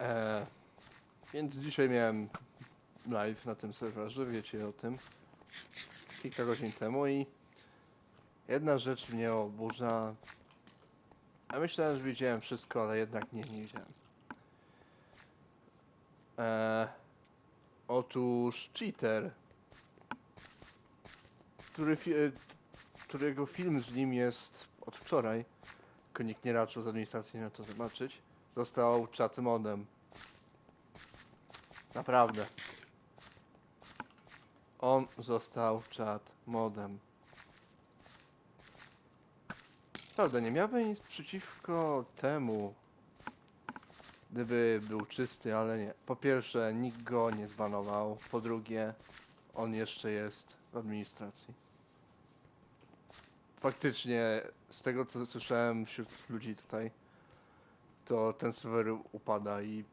E, więc dzisiaj miałem live na tym serwerze, wiecie o tym. Kilka godzin temu i jedna rzecz mnie oburza. Ja myślałem, że widziałem wszystko, ale jednak nie, nie widziałem. E, otóż cheater, który e, którego film z nim jest od wczoraj, tylko nikt nie raczył z administracji na to zobaczyć, został chat modem. Naprawdę. On został chat modem. Prawda, nie miałbym nic przeciwko temu, gdyby był czysty, ale nie. Po pierwsze, nikt go nie zbanował. Po drugie, on jeszcze jest w administracji. Faktycznie, z tego co słyszałem wśród ludzi tutaj, to ten serwer upada i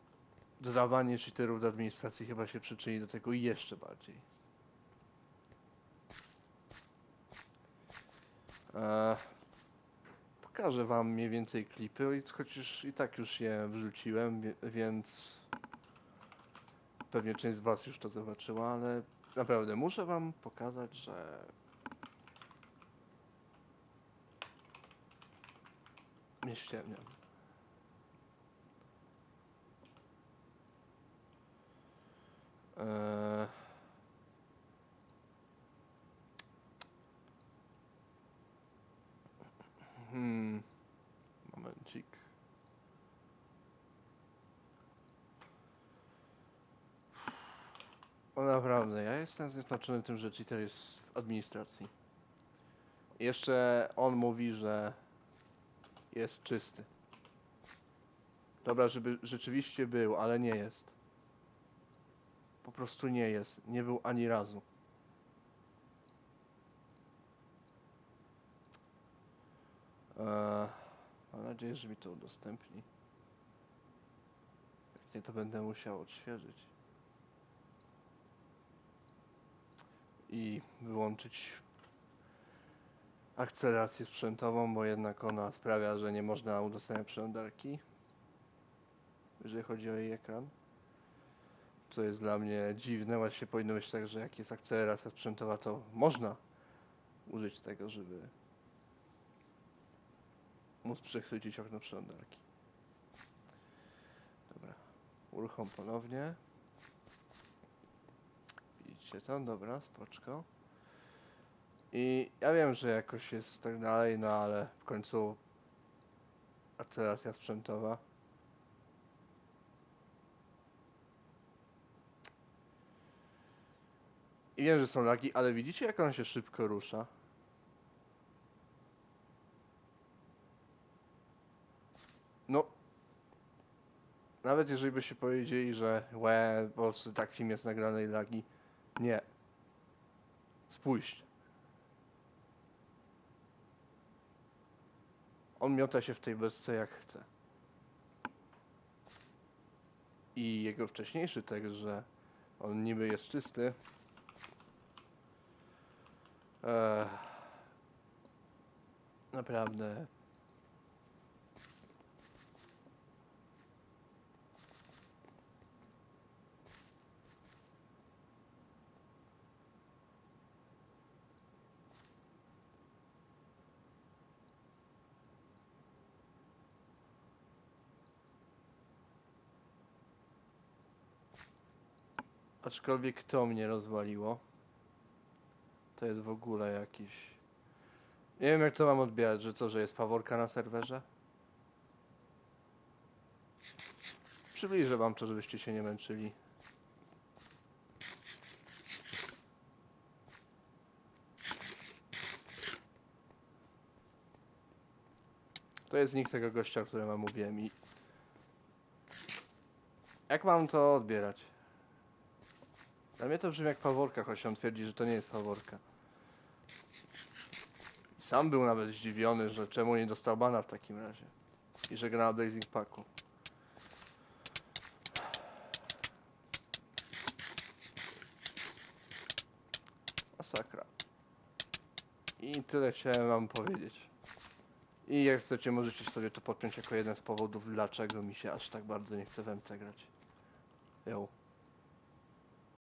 dodawanie cheaterów do administracji chyba się przyczyni do tego jeszcze bardziej. Eee, pokażę wam mniej więcej klipy, chociaż i tak już je wrzuciłem, więc pewnie część z was już to zobaczyła, ale naprawdę muszę wam pokazać, że nie ściemniam. Eee... Hmm. Momencik. O naprawdę, ja jestem zniesmaczony tym, że cheater jest w administracji. Jeszcze on mówi, że jest czysty. Dobra, żeby rzeczywiście był, ale nie jest. Po prostu nie jest. Nie był ani razu. Eee, mam nadzieję, że mi to udostępni. Jak nie, to będę musiał odświeżyć. I wyłączyć akcelerację sprzętową, bo jednak ona sprawia, że nie można udostępniać przeglądarki, jeżeli chodzi o jej ekran. Co jest dla mnie dziwne, właśnie powinno być tak, że jak jest akceleracja sprzętowa, to można użyć tego, żeby móc przechwycić okno przeglądarki. Dobra, uruchom ponownie. Widzicie to? Dobra, spoczko. I ja wiem, że jakoś jest tak dalej, no ale w końcu akceleracja sprzętowa. I wiem, że są lagi, ale widzicie jak on się szybko rusza? No. Nawet jeżeli by się powiedzieli, że łe, po prostu tak film jest nagrany i lagi. Nie. Spójrzcie. On miota się w tej besce jak chce. I jego wcześniejszy tekst, że on niby jest czysty. Ech, naprawdę. Aczkolwiek to mnie rozwaliło. To jest w ogóle jakiś... Nie wiem jak to mam odbierać, że co, że jest faworka na serwerze? Przybliżę wam to, żebyście się nie męczyli. To jest nick tego gościa, o którym wam mówiłem i... Jak mam to odbierać? Dla mnie to brzmi jak faworka, choć on twierdzi, że to nie jest faworka. Sam był nawet zdziwiony, że czemu nie dostał bana w takim razie. I że gra na Blazing Packu. Masakra. I tyle chciałem wam powiedzieć. I jak chcecie, możecie sobie to podpiąć jako jeden z powodów, dlaczego mi się aż tak bardzo nie chce w MC grać. Jo.